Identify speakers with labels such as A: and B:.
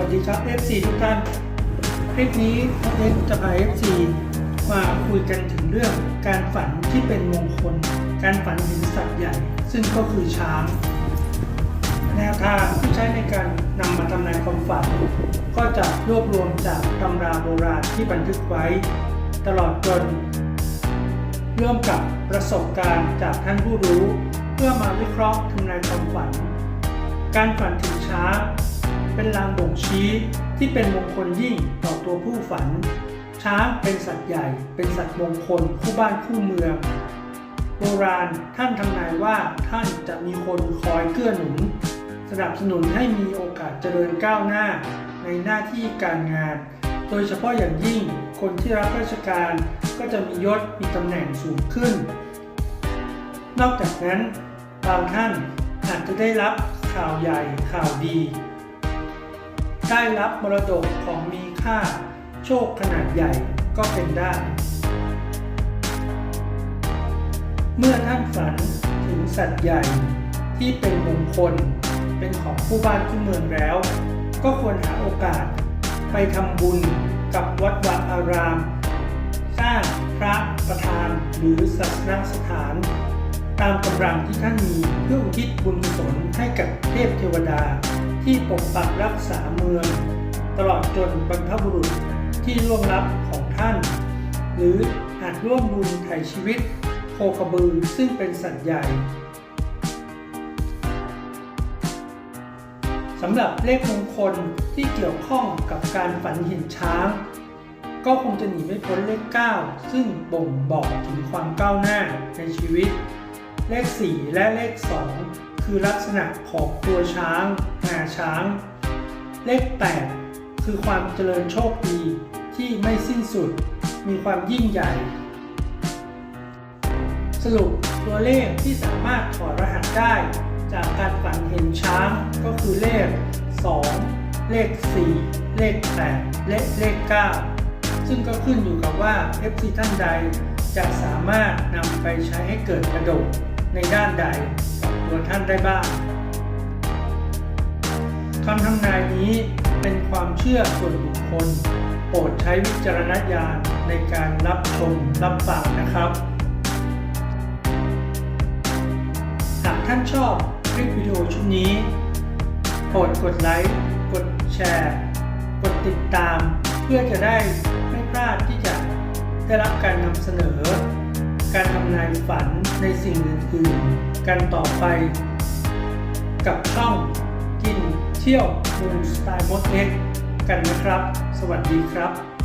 A: วัสดีครับ FC ทุกท่าน คลิปนี้น้องเอ็กจะพา FC มาคุยกันถึงเรื่องการฝันที่เป็นมงคล การฝันเห็นสัตว์ใหญ่ ซึ่งก็คือช้างแนวทางที่ใช้ในการนำมาทำนายความฝัน ก็จะรวบรวมจากตำราโบราณที่บันทึกไว้ ตลอดจนร่วมกับประสบการณ์จากท่านผู้รู้ เพื่อมาวิเคราะห์ทำนายความฝัน การฝันถึงช้าง เป็นลางบ่งชี้ที่เป็นมงคลยิ่งต่อตัวผู้ฝัน ช้างเป็นสัตว์ใหญ่ เป็นสัตว์มงคลคู่บ้านคู่เมือง โบราณท่านทำนายว่าท่านจะมีคนคอยเกื้อหนุน สนับสนุนให้มีโอกาสเจริญก้าวหน้าในหน้าที่การงาน โดยเฉพาะอย่างยิ่งคนที่รับราชการก็จะมียศมีตำแหน่งสูงขึ้น นอกจากนั้นบางท่านอาจจะได้รับข่าวใหญ่ข่าวดี ได้รับมรดกของมีค่า โชคขนาดใหญ่ก็เป็นได้ เมื่อท่านฝันถึงสัตว์ใหญ่ที่เป็นมงคลเป็นของผู้บ้านผู้เมืองแล้ว ก็ควรหาโอกาสไปทำบุญกับวัดวาอาราม สร้างพระประธานหรือศาสนสถาน ตามกำลังที่ท่านมีเพื่ออุทิศบุญกุศลให้กับเทพเทวดา ที่ปกปักรักษาเมือง ตลอดจนบรรพบุรุษที่ล่วงลับของท่าน หรืออาจร่วมบุญไถ่ชีวิตโคกระบือซึ่งเป็นสัตว์ใหญ่สำหรับเลขมงคลที่เกี่ยวข้องกับการฝันเห็นช้าง ก็คงจะหนีไม่พ้นเลข 9 ซึ่งบ่งบอกถึงความก้าวหน้าในชีวิต เลข 4 และเลข 2 คือลักษณะของตัวช้างงาช้าง เลข 8 คือความเจริญโชคดีที่ไม่สิ้นสุด มีความยิ่งใหญ่ สรุปตัวเลขที่สามารถถอดรหัสได้ จากการฝันเห็นช้างก็คือเลข 2 เลข 4 เลข 8 และเลข 9 ซึ่งก็ขึ้นอยู่กับว่า FC ท่านใดจะสามารถนำไปใช้ให้เกิดประโยชน์ในด้านใด ตัวท่านได้บ้างคำทำนายนี้เป็นความเชื่อส่วนบุคคล โปรดใช้วิจารณญาณในการรับชมรับฟังนะครับ หากท่านชอบคลิปวิดีโอชุดนี้ โปรดกดไลค์ กดแชร์ กดติดตาม เพื่อจะได้ไม่พลาดที่จะได้รับการนำเสนอ การทำนายฝันในสิ่งอื่นๆกันต่อไป กับช่องกินเที่ยวมูนสไตล์มดเอ็กกันนะครับ สวัสดีครับ